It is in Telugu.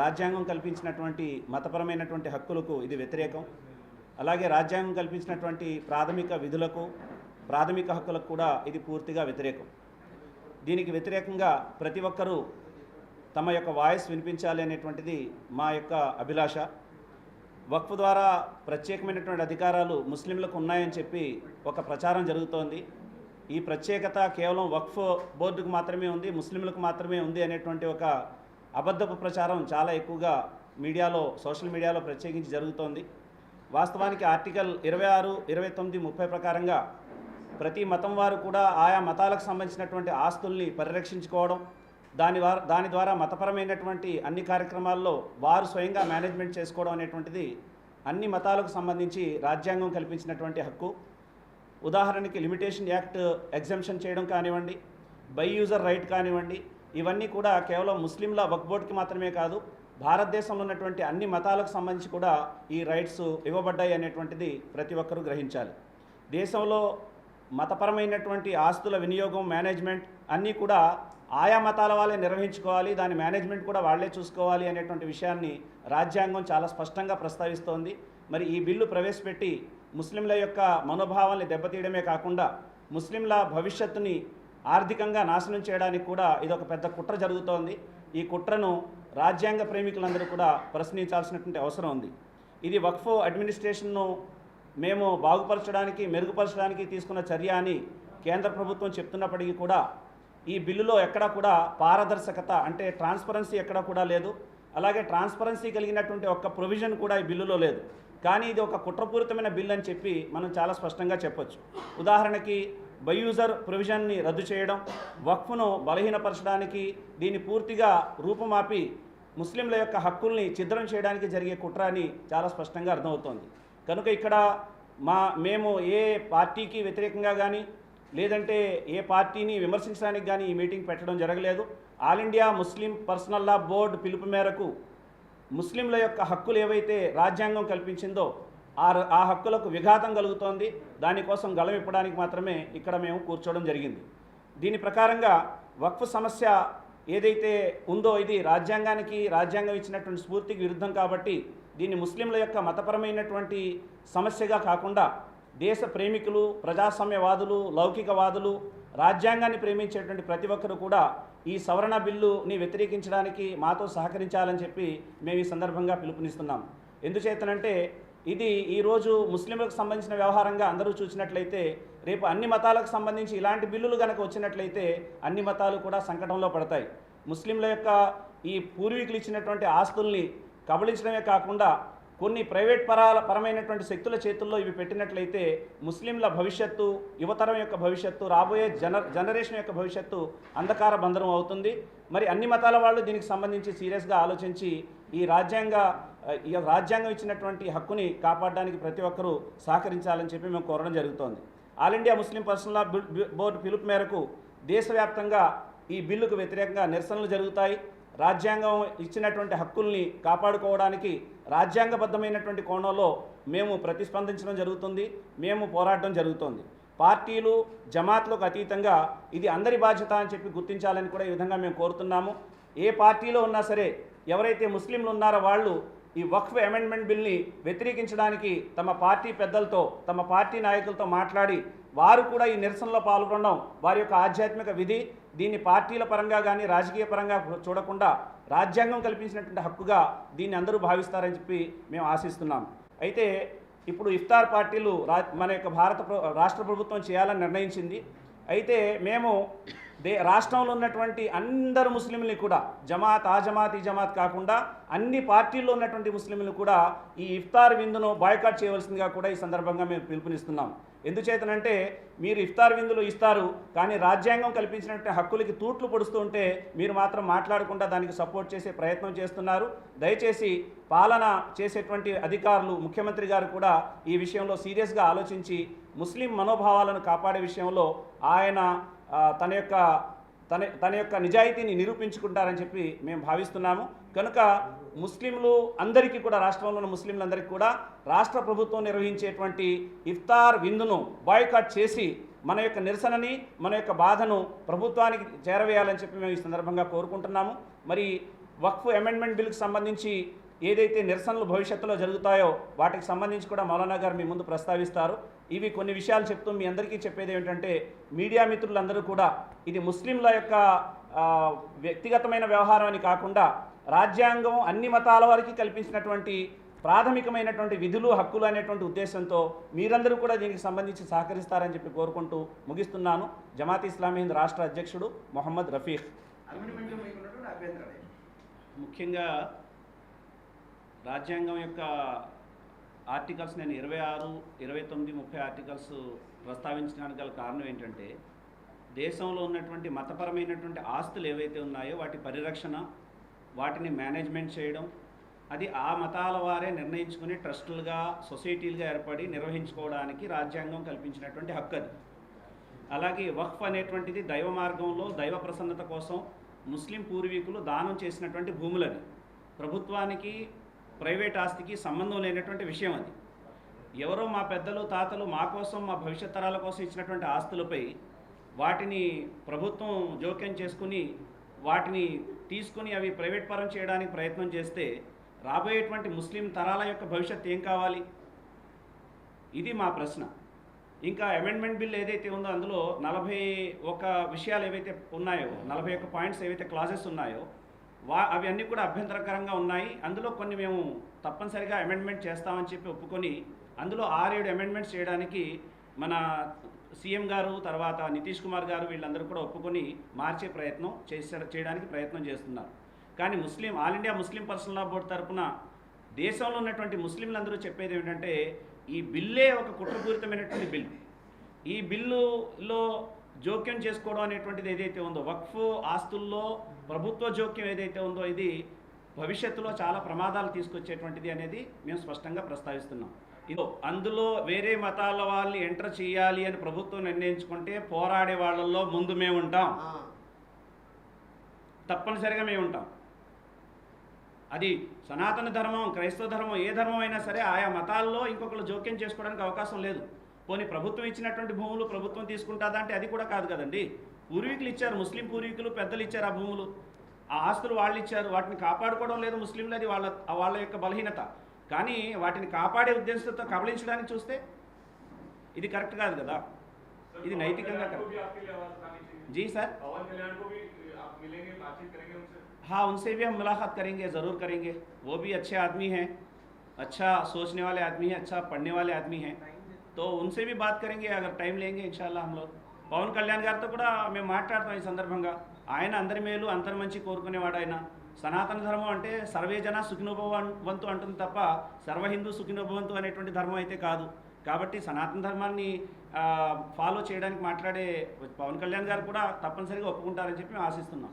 రాజ్యాంగం కల్పించినటువంటి మతపరమైనటువంటి హక్కులకు ఇది వ్యతిరేకం. అలాగే రాజ్యాంగం కల్పించినటువంటి ప్రాథమిక విధులకు ప్రాథమిక హక్కులకు కూడా ఇది పూర్తిగా వ్యతిరేకం. దీనికి వ్యతిరేకంగా ప్రతి ఒక్కరూ తమ యొక్క వాయిస్ వినిపించాలి అనేటువంటిది మా యొక్క అభిలాష. వక్ఫ్ ద్వారా ప్రత్యేకమైనటువంటి అధికారాలు ముస్లింలకు ఉన్నాయని చెప్పి ఒక ప్రచారం జరుగుతోంది. ఈ ప్రత్యేకత కేవలం వక్ఫ్ బోర్డుకు మాత్రమే ఉంది ముస్లింలకు మాత్రమే ఉంది అనేటువంటి ఒక అబద్ధపు ప్రచారం చాలా ఎక్కువగా మీడియాలో సోషల్ మీడియాలో ప్రత్యేకించి జరుగుతోంది. వాస్తవానికి ఆర్టికల్ ఇరవై ఆరు ఇరవై తొమ్మిది ముప్పై ప్రకారంగా ప్రతి మతం వారు కూడా ఆయా మతాలకు సంబంధించినటువంటి ఆస్తుల్ని పరిరక్షించుకోవడం దాని వార దాని ద్వారా మతపరమైనటువంటి అన్ని కార్యక్రమాల్లో వారు స్వయంగా మేనేజ్మెంట్ చేసుకోవడం అనేటువంటిది అన్ని మతాలకు సంబంధించి రాజ్యాంగం కల్పించినటువంటి హక్కు. ఉదాహరణకి లిమిటేషన్ యాక్ట్ ఎగ్జామ్షన్ చేయడం కానివ్వండి బై యూజర్ రైట్ కానివ్వండి ఇవన్నీ కూడా కేవలం ముస్లింల వక్బోర్డ్కి మాత్రమే కాదు భారతదేశంలో ఉన్నటువంటి అన్ని మతాలకు సంబంధించి కూడా ఈ రైట్స్ ఇవ్వబడ్డాయి అనేటువంటిది ప్రతి ఒక్కరూ గ్రహించాలి. దేశంలో మతపరమైనటువంటి ఆస్తుల వినియోగం మేనేజ్మెంట్ అన్నీ కూడా ఆయా మతాల వాళ్ళే నిర్వహించుకోవాలి దాని మేనేజ్మెంట్ కూడా వాళ్ళే చూసుకోవాలి అనేటువంటి విషయాన్ని రాజ్యాంగం చాలా స్పష్టంగా ప్రస్తావిస్తోంది. మరి ఈ బిల్లు ప్రవేశపెట్టి ముస్లింల యొక్క మనోభావాల్ని దెబ్బతీయడమే కాకుండా ముస్లింల భవిష్యత్తుని ఆర్థికంగా నాశనం చేయడానికి కూడా ఇది ఒక పెద్ద కుట్ర జరుగుతోంది. ఈ కుట్రను రాజ్యాంగ ప్రేమికులందరూ కూడా ప్రశ్నించాల్సినటువంటి అవసరం ఉంది. ఇది వక్ఫ్ అడ్మినిస్ట్రేషన్ను మేము బాగుపరచడానికి మెరుగుపరచడానికి తీసుకున్న చర్య అని కేంద్ర ప్రభుత్వం చెప్తున్నప్పటికీ కూడా ఈ బిల్లులో ఎక్కడా కూడా పారదర్శకత అంటే ట్రాన్స్పరెన్సీ ఎక్కడా కూడా లేదు. అలాగే ట్రాన్స్పరెన్సీ కలిగినటువంటి ఒక్క ప్రొవిజన్ కూడా ఈ బిల్లులో లేదు. కానీ ఇది ఒక కుట్రపూరితమైన బిల్ అని చెప్పి మనం చాలా స్పష్టంగా చెప్పొచ్చు. ఉదాహరణకి బయూజర్ ప్రొవిజన్ని రద్దు చేయడం వక్ఫ్ను బలహీనపరచడానికి దీన్ని పూర్తిగా రూపుమాపి ముస్లింల యొక్క హక్కుల్ని ఛిద్రం చేయడానికి జరిగే కుట్ర అని చాలా స్పష్టంగా అర్థమవుతోంది. కనుక ఇక్కడ మా మేము ఏ పార్టీకి వ్యతిరేకంగా కానీ లేదంటే ఏ పార్టీని విమర్శించడానికి కానీ ఈ మీటింగ్ పెట్టడం జరగలేదు. All India Muslim Personal Law Board పిలుపు మేరకు ముస్లింల యొక్క హక్కులు ఏవైతే రాజ్యాంగం కల్పించిందో ఆ ర- ఆ హక్కులకు విఘాతం కలుగుతోంది. దానికోసం గళమిప్పడానికి మాత్రమే ఇక్కడ మేము కూర్చోవడం జరిగింది. దీని ప్రకారంగా వక్ఫ్ సమస్య ఏదైతే ఉందో ఇది రాజ్యాంగానికి రాజ్యాంగం ఇచ్చినటువంటి స్ఫూర్తికి విరుద్ధం కాబట్టి దీన్ని ముస్లింల యొక్క మతపరమైనటువంటి సమస్యగా కాకుండా దేశ ప్రేమికులు ప్రజాస్వామ్యవాదులు లౌకికవాదులు రాజ్యాంగాన్ని ప్రేమించేటువంటి ప్రతి ఒక్కరు కూడా ఈ సవరణ బిల్లుని వ్యతిరేకించడానికి మాతో సహకరించాలని చెప్పి మేము ఈ సందర్భంగా పిలుపునిస్తున్నాం. ఎందుచేతనంటే ఇది ఈరోజు ముస్లింలకు సంబంధించిన వ్యవహారంగా అందరూ చూసినట్లయితే రేపు అన్ని మతాలకు సంబంధించి ఇలాంటి బిల్లులు కనుక వచ్చినట్లయితే అన్ని మతాలు కూడా సంకటంలో పడతాయి. ముస్లింల యొక్క ఈ పూర్వీకులు ఇచ్చినటువంటి ఆస్తుల్ని కబళించడమే కాకుండా కొన్ని ప్రైవేట్ పరాల పరమైనటువంటి శక్తుల చేతుల్లో ఇవి పెట్టినట్లయితే ముస్లింల భవిష్యత్తు యువతరం యొక్క భవిష్యత్తు రాబోయే జన జనరేషన్ యొక్క భవిష్యత్తు అంధకార బంధనం అవుతుంది. మరి అన్ని మతాల వాళ్ళు దీనికి సంబంధించి సీరియస్గా ఆలోచించి ఈ రాజ్యాంగ ఈ రాజ్యాంగం ఇచ్చినటువంటి హక్కుని కాపాడడానికి ప్రతి ఒక్కరూ సహకరించాలని చెప్పి మేము కోరడం జరుగుతోంది. All India Muslim Personal Law Board పిలుపు మేరకు దేశవ్యాప్తంగా ఈ బిల్లుకు వ్యతిరేకంగా నిరసనలు జరుగుతాయి. రాజ్యాంగం ఇచ్చినటువంటి హక్కుల్ని కాపాడుకోవడానికి రాజ్యాంగబద్ధమైనటువంటి కోణంలో మేము ప్రతిస్పందించడం జరుగుతుంది. మేము పోరాడడం జరుగుతుంది. పార్టీలు జమాత్లకు అతీతంగా ఇది అందరి బాధ్యత అని చెప్పి గుర్తించాలని కూడా ఈ విధంగా మేము కోరుతున్నాము. ఏ పార్టీలో ఉన్నా సరే ఎవరైతే ముస్లింలు ఉన్నారో వాళ్ళు ఈ వక్ఫ్ అమెండ్మెంట్ బిల్ని వ్యతిరేకించడానికి తమ పార్టీ పెద్దలతో తమ పార్టీ నాయకులతో మాట్లాడి వారు కూడా ఈ నిరసనలో పాల్గొనడం వారి యొక్క ఆధ్యాత్మిక విధి. దీన్ని పార్టీల పరంగా కానీ రాజకీయ పరంగా చూడకుండా రాజ్యాంగం కల్పించినటువంటి హక్కుగా దీన్ని అందరూ భావిస్తారని చెప్పి మేము ఆశిస్తున్నాం. అయితే ఇప్పుడు ఇఫ్తార్ పార్టీలు రా మన యొక్క భారత ప్ర- రాష్ట్ర ప్రభుత్వం చేయాలని నిర్ణయించింది. అయితే మేము దే రాష్ట్రంలో ఉన్నటువంటి అందరు ముస్లింలని కూడా జమాత్ ఆ జమాత్ ఈ జమాత్ కాకుండా అన్ని పార్టీల్లో ఉన్నటువంటి ముస్లింలు కూడా ఈ ఇఫ్తార్ విందును బాయ్కాట్ చేయవలసిందిగా కూడా ఈ సందర్భంగా మేము పిలుపునిస్తున్నాం. ఎందుచేతనంటే మీరు ఇఫ్తార్ విందులు ఇస్తారు కానీ రాజ్యాంగం కల్పించినటువంటి హక్కులకి తూట్లు పొడుస్తూ ఉంటే మీరు మాత్రం మాట్లాడకుండా దానికి సపోర్ట్ చేసే ప్రయత్నం చేస్తున్నారు. దయచేసి పాలన చేసేటువంటి అధికారులు ముఖ్యమంత్రి గారు కూడా ఈ విషయంలో సీరియస్గా ఆలోచించి ముస్లిం మనోభావాలను కాపాడే విషయంలో ఆయన తన యొక్క తన తన యొక్క నిజాయితీని నిరూపించుకుంటారని చెప్పి మేము భావిస్తున్నాము. కనుక ముస్లింలు అందరికీ కూడా రాష్ట్రంలో ఉన్న ముస్లింలందరికీ కూడా రాష్ట్ర ప్రభుత్వం నిర్వహించేటువంటి ఇఫ్తార్ విందును బాయ్కాట్ చేసి మన యొక్క నిరసనని మన యొక్క బాధను ప్రభుత్వానికి చేరవేయాలని చెప్పి మేము ఈ సందర్భంగా కోరుకుంటున్నాము. మరి వక్ఫ్ అమెండ్మెంట్ బిల్కి సంబంధించి ఏదైతే నిరసనలు భవిష్యత్తులో జరుగుతాయో వాటికి సంబంధించి కూడా మౌలానా గారు మీ ముందు ప్రస్తావిస్తారు. ఇవి కొన్ని విషయాలు చెప్తూ మీ అందరికీ చెప్పేది ఏంటంటే మీడియా మిత్రులందరూ కూడా ఇది ముస్లింల యొక్క వ్యక్తిగతమైన వ్యవహారం అని కాకుండా రాజ్యాంగం అన్ని మతాల వారికి కల్పించినటువంటి ప్రాథమికమైనటువంటి విధులు హక్కులు అనేటువంటి ఉద్దేశంతో మీరందరూ కూడా దీనికి సంబంధించి సహకరిస్తారని చెప్పి కోరుకుంటూ ముగిస్తున్నాను. జమాత్ ఇస్లామీ హింద్ రాష్ట్ర అధ్యక్షుడు మొహమ్మద్ రఫీక్? ముఖ్యంగా రాజ్యాంగం యొక్క ఆర్టికల్స్ నేను ఇరవై ఆరు ఇరవై తొమ్మిది ముప్పై ఆర్టికల్స్ ప్రస్తావించడానికి గల కారణం ఏంటంటే దేశంలో ఉన్నటువంటి మతపరమైనటువంటి ఆస్తులు ఏవైతే ఉన్నాయో వాటి పరిరక్షణ వాటిని మేనేజ్మెంట్ చేయడం అది ఆ మతాల వారే నిర్ణయించుకుని ట్రస్టులుగా సొసైటీలుగా ఏర్పడి నిర్వహించుకోవడానికి రాజ్యాంగం కల్పించినటువంటి హక్కు అది. అలాగే వక్ఫ్ అనేటువంటిది దైవ మార్గంలో దైవ ప్రసన్నత కోసం ముస్లిం పూర్వీకులు దానం చేసినటువంటి భూములని ప్రభుత్వానికి ప్రైవేట్ ఆస్తికి సంబంధం లేనటువంటి విషయం అది. ఎవరో మా పెద్దలు తాతలు మా కోసం మా భవిష్యత్ తరాల కోసం ఇచ్చినటువంటి ఆస్తులపై వాటిని ప్రభుత్వం జోక్యం చేసుకుని వాటిని తీసుకుని అవి ప్రైవేట్ పరం చేయడానికి ప్రయత్నం చేస్తే రాబోయేటువంటి ముస్లిం తరాల యొక్క భవిష్యత్ ఏం కావాలి? ఇది మా ప్రశ్న. ఇంకా అమెండ్మెంట్ బిల్ ఏదైతే ఉందో అందులో నలభై ఒక విషయాలు ఏవైతే ఉన్నాయో నలభై ఒక పాయింట్స్ ఏవైతే క్లాజెస్ ఉన్నాయో వా అవి అన్నీ కూడా అభ్యంతరకరంగా ఉన్నాయి. అందులో కొన్ని మేము తప్పనిసరిగా అమెండ్మెంట్ చేస్తామని చెప్పి ఒప్పుకొని అందులో ఆరేడు అమెండ్మెంట్స్ చేయడానికి మన సీఎం గారు తర్వాత నితీష్ కుమార్ గారు వీళ్ళందరూ కూడా ఒప్పుకొని మార్చే ప్రయత్నం చేసే చేయడానికి ప్రయత్నం చేస్తున్నారు. కానీ Muslim All India Muslim Personal Law Board తరపున దేశంలో ఉన్నటువంటి ముస్లింలందరూ చెప్పేది ఏమిటంటే ఈ బిల్లే ఒక కుట్రపూరితమైనటువంటి బిల్. ఈ బిల్లులో జోక్యం చేసుకోవడం అనేటువంటిది ఏదైతే ఉందో వక్ఫ్ ఆస్తుల్లో ప్రభుత్వ జోక్యం ఏదైతే ఉందో ఇది భవిష్యత్తులో చాలా ప్రమాదాలు తీసుకొచ్చేటువంటిది అనేది మేము స్పష్టంగా ప్రస్తావిస్తున్నాం. ఇదో అందులో వేరే మతాల వాళ్ళని ఎంటర్ చేయాలి అని ప్రభుత్వం నిర్ణయించుకుంటే పోరాడే వాళ్ళల్లో ముందు మేము ఉంటాం. తప్పనిసరిగా మేము ఉంటాం. అది సనాతన ధర్మం క్రైస్తవ ధర్మం ఏ ధర్మం అయినా సరే ఆయా మతాల్లో ఇంకొకరు జోక్యం చేసుకోవడానికి అవకాశం లేదు. పోనీ ప్రభుత్వం ఇచ్చినటువంటి భూములు ప్రభుత్వం తీసుకుంటుందా అంటే అది కూడా కాదు కదండి పూర్వీకులు ఇచ్చారు ముస్లిం పూర్వీకులు పెద్దలు ఇచ్చారు ఆ భూములు ఆ ఆస్తులు వాళ్ళు ఇచ్చారు వాటిని కాపాడుకోవడం లేదు ముస్లింలు అది వాళ్ళ వాళ్ళ యొక్క బలహీనత కానీ వాటిని కాపాడే ఉద్దేశంతో కబళించడానికి చూస్తే ఇది కరెక్ట్ కాదు కదా ఇది నైతికంగా को కరెక్ట్ भी आपके लिए आवाज उठानी चाहिए जी सर पवन कल्याण को भी आप मिलेंगे बातचीत करेंगे उनसे हाँ उनसे भी हम मुलाकात करेंगे ज़रूर करेंगे वो भी अच्छे आदमी हैं अच्छा सोचने वाले आदमी हैं अच्छा पढ़ने वाले आदमी हैं तो उनसे भी बात करेंगे अगर टाइम लेंगे इन हम लोग। పవన్ కళ్యాణ్ గారితో కూడా మేము మాట్లాడతాం ఈ సందర్భంగా ఆయన అందరి మేలు అందరి మంచి కోరుకునేవాడు ఆయన సనాతన ధర్మం అంటే సర్వే జన సుఖినోభవంతు అంటుంది తప్ప సర్వ హిందూ సుఖినోభవంతు అనేటువంటి ధర్మం అయితే కాదు కాబట్టి సనాతన ధర్మాన్ని ఫాలో చేయడానికి మాట్లాడే పవన్ కళ్యాణ్ గారు కూడా తప్పనిసరిగా ఒప్పుకుంటారని చెప్పి మేము ఆశిస్తున్నాం